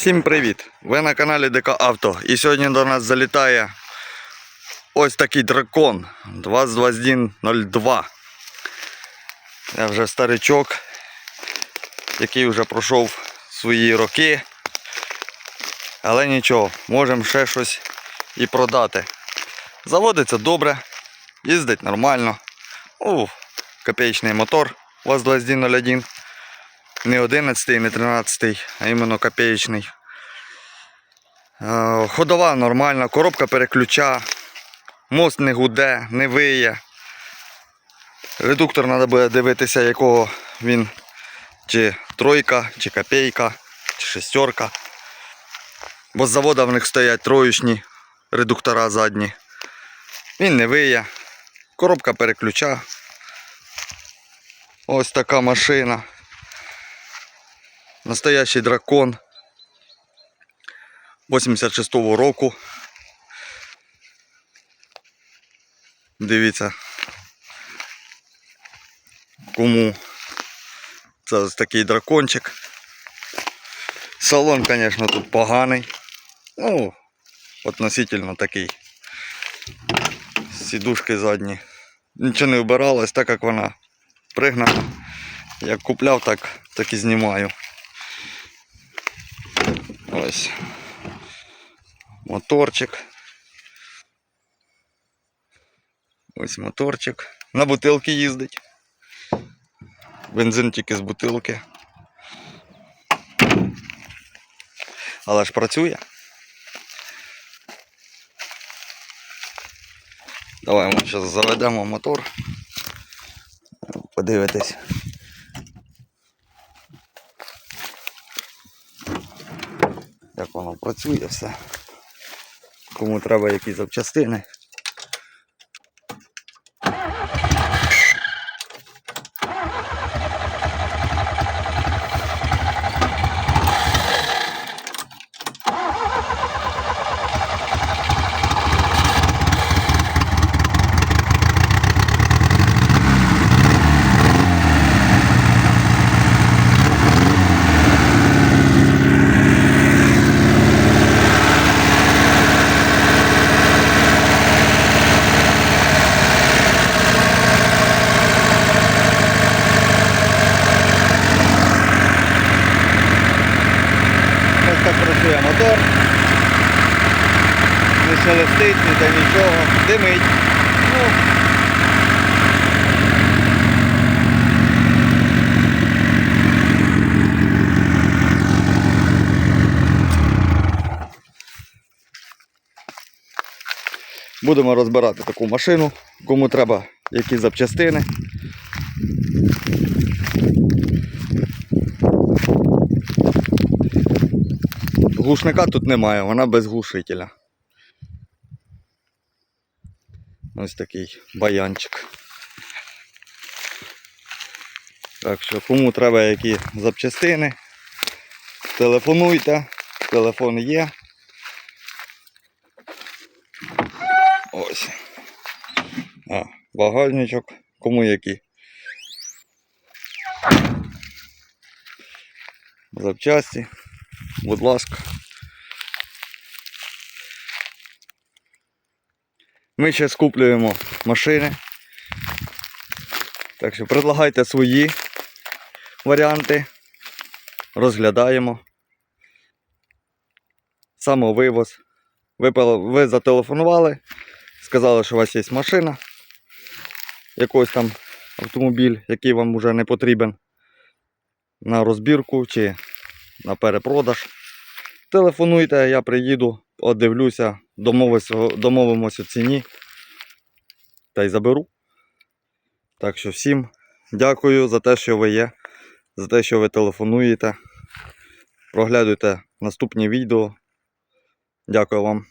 Всім привіт! Ви на каналі ДК Авто. І сьогодні до нас залітає ось такий дракон 22102. Я вже старичок, який вже пройшов свої роки. Але нічого, можемо ще щось і продати. Заводиться добре, їздить нормально. О, копеечний мотор ВАЗ-2101. Не 11, не 13, а іменно копеечний. Е, Ходова нормальна, коробка переключа, мост не гуде, не виє. Редуктор треба буде дивитися, якого він чи тройка, чи копейка, чи шестерка. Бо з завода в них стоять троючні редуктора задні. Він не виє. Коробка переключа. Ось така машина. Настоящий дракон 86-го року. Дивіться. Кому це такий дракончик. Салон, звісно, тут поганий. Ну, относительно такий. Сідушки задні. Нічого не вбиралось, так як вона пригнана. Як купляв, так, так і знімаю. Ось. Моторчик. Ось моторчик. На бутилки їздить. Бензин тільки з бутилки. Але ж працює. Давай ми зараз заведемо мотор. Подивитись. Як воно працює все. Кому треба якісь запчастини. Ось так працює мотор. Не шелестить, ніде нічого, димить. Ну, Будемо розбирати таку машину, кому треба які запчастини. Глушника тут немає, вона без глушителя. Ось такий баянчик. Так що, кому треба які запчастини, телефонуйте, телефон є. Ось. А, багажничок, кому які. Запчасті будь ласка. Ми ще скуплюємо машини. Так що предлагайте свої варіанти. Розглядаємо. Самовивоз. Ви, ви зателефонували, сказали, що у вас є машина. Якийсь там автомобіль, який вам вже не потрібен на розбірку чи на перепродаж. Телефонуйте, я приїду, подивлюся, домовимося, домовимося ціні та й заберу. Так що всім дякую за те, що ви є, за те, що ви телефонуєте. Проглядуйте наступні відео. Дякую вам.